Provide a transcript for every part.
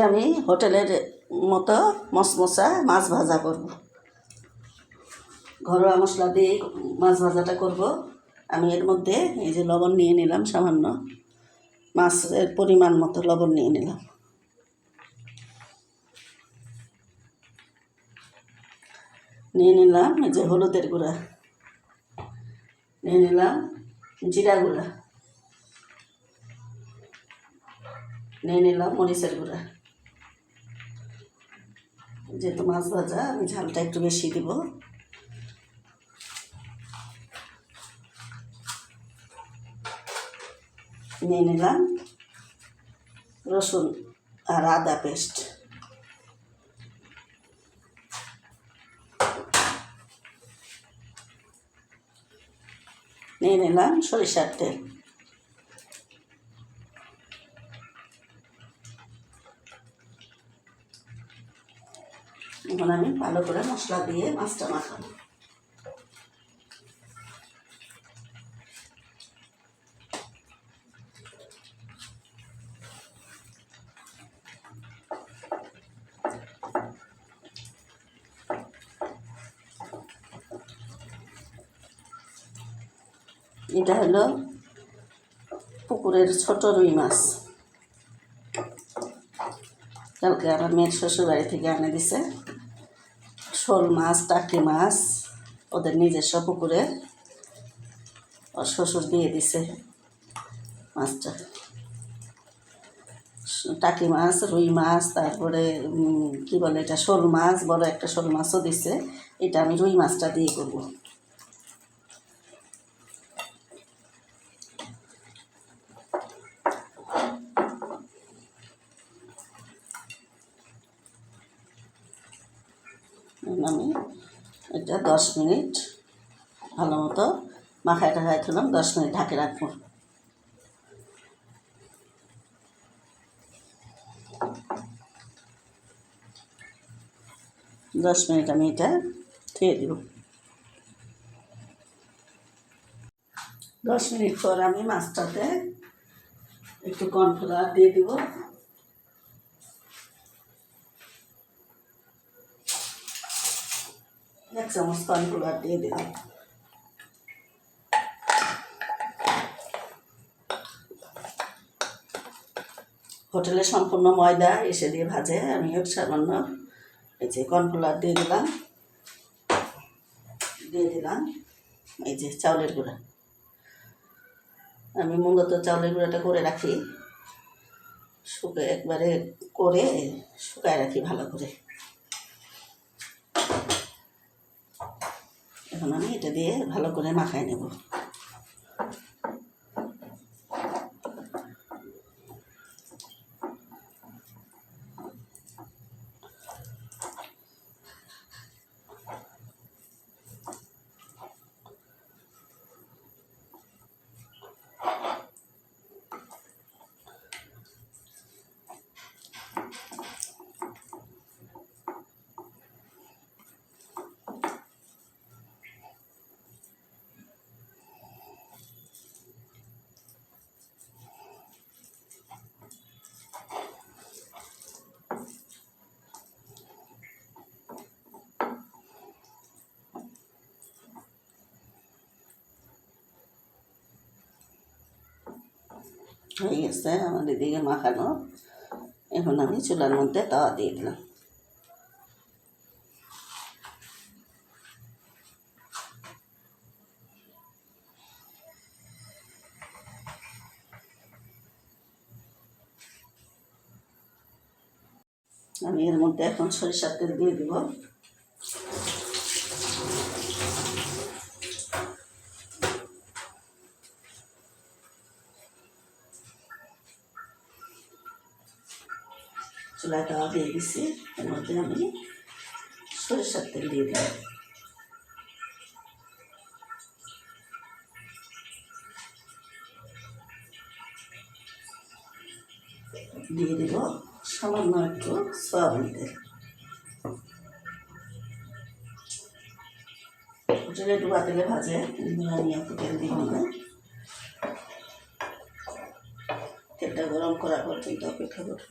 আমি হোটেলের মতো মশমশা মাছ ভাজা করব। ঘরোয়া মশলা দিয়ে মাছ ভাজাটা করব। আমি এর মধ্যে এই যে লবণ নিয়ে নিলাম সামান্য। মাছের পরিমাণ মতো লবণ নিয়ে নিলাম। নিয়ে নিলাম এই যে হলুদের গুঁড়া। নিয়ে নিলাম জিরা গুঁড়া। নিয়ে নিলাম মরিচের গুঁড়া। যেহেতু মাছ ভাজা, আমি ঝালটা একটু বেশি দিব। নিয়ে নিলাম রসুন আর আদা পেস্ট। নিয়ে নিলাম সরিষার তেল। এখন আমি ভালো করে মশলা দিয়ে মাছটা মাখাবো। এটা হলো পুকুরের ছোট রুই মাছ। কালকে আমার মেয়ের শ্বশুর বাড়ি থেকে আনে দিছে। শোল মাছ টাকি মাছ ওদের নিজস্ব পুকুরে ওর শ্বশুর দিয়ে দিছে মাছটা। টাকি মাছ, রুই মাছ, তারপরে কি বলে এটা? শোল মাছ, বড় একটা শোল মাছও দিছে। এটা আমি রুই মাছটা দিয়ে করব। আমি এটা দশ মিনিট ভালো মতো মাখায় টাখায় তুলাম দশ মিনিট ঢাকে রাখব। দশ মিনিট আমি এটা ধুয়ে দিব। দশ মিনিট পর আমি মাছটাতে একটু কর্নফ্লাওয়ার দিয়ে দিব। এক চামচ কর্নফ্লাওয়ার দিয়ে দিলাম হোটেলে সম্পূর্ণ ময়দা এসে দিয়ে ভাজে, আমি সামান্য এই যে কর্নফ্লাওয়ার দিয়ে দিলাম। দিয়ে দিলাম এই যে চাউলের গুঁড়া। আমি মূলত চাউলের গুঁড়াটা করে রাখি। শুকে একবারে করে শুকায় রাখি ভালো করে। এখন আমি এটা দিয়ে ভালো করে মাখায় নেব। হয়ে গেছে আমার এদিকে মাখানো এখন আমি চুলার মধ্যে তাওয়া দিয়ে দিলাম আমি এর মধ্যে এখন সরিষার তেল দিয়ে দিব। চুলায় তাওয়া দিয়ে দিছি, এর মধ্যে আমি সরিষার তেল দিয়ে দিলাম। দিয়ে দিব সামান্য একটু সয়াবিন তেল। হোটেলে ডুবা তেলে ভাজে একটু তেল দিব না তেলটা গরম করার পর কিন্তু অপেক্ষা করব।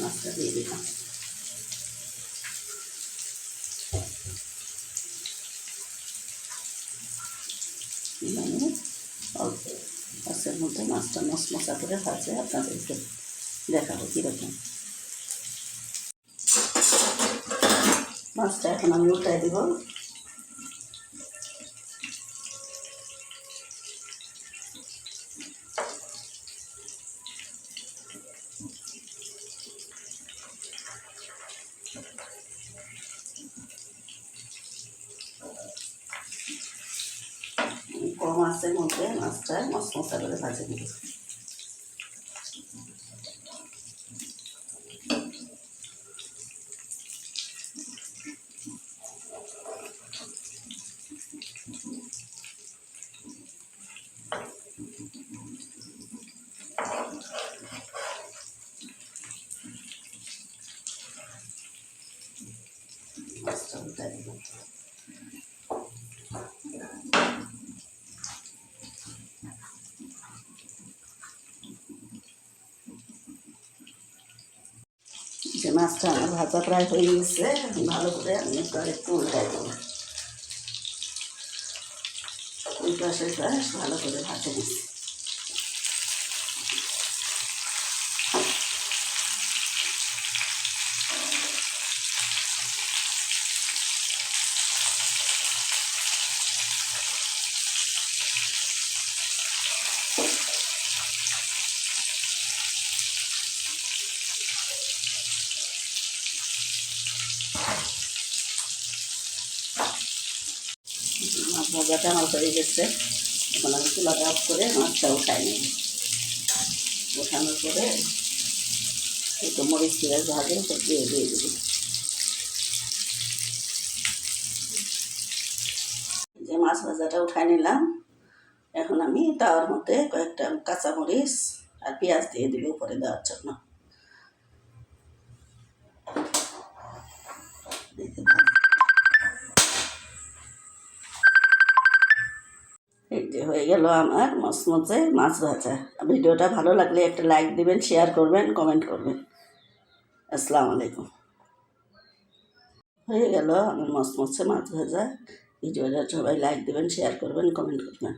মাছটা দিয়ে দিলাম। মানে অল্প মাছের মধ্যে মাছটা মশমশা করে ভাজে, আপনাদেরকে দেখাবো কীরকম। মাছটা এখন আমি উল্টাই দিব। মাছের মধ্যে মাছটা মশমশা করে ভাজে নিব মাছটা উল্টাই দিব যে মাছটা আমার ভাজা প্রায় হয়ে গেছে। ভালো করে আমি একটু উল্টাই দেবো। উল্টা শেষ ভালো করে ভাজা নিচ্ছি। ভাজাটা আমার হয়ে গেছে। এখন আমি চুলাটা অফ করে মাছটা উঠাই নিই। উঠানোর পরে একটু মরিচ পেঁয়াজ ভাজে দিয়ে দিয়ে দেবো যে মাছ ভাজাটা উঠাই নিলাম, এখন আমি তাওয়ার মধ্যে কয়েকটা কাঁচা মরিচ আর পেঁয়াজ দিয়ে দিব উপরে দেওয়ার জন্য। এই যে হয়ে গেল আমার মসমসে মাছ ভাজা। ভিডিওটা ভালো লাগলে একটা লাইক দিবেন শেয়ার করবেন কমেন্ট করবেন। আসসালামু আলাইকুম। হয়ে গেল আমার মসমসে মাছ ভাজা। ভিডিওটা সবাই লাইক দিবেন শেয়ার করবেন কমেন্ট করবেন।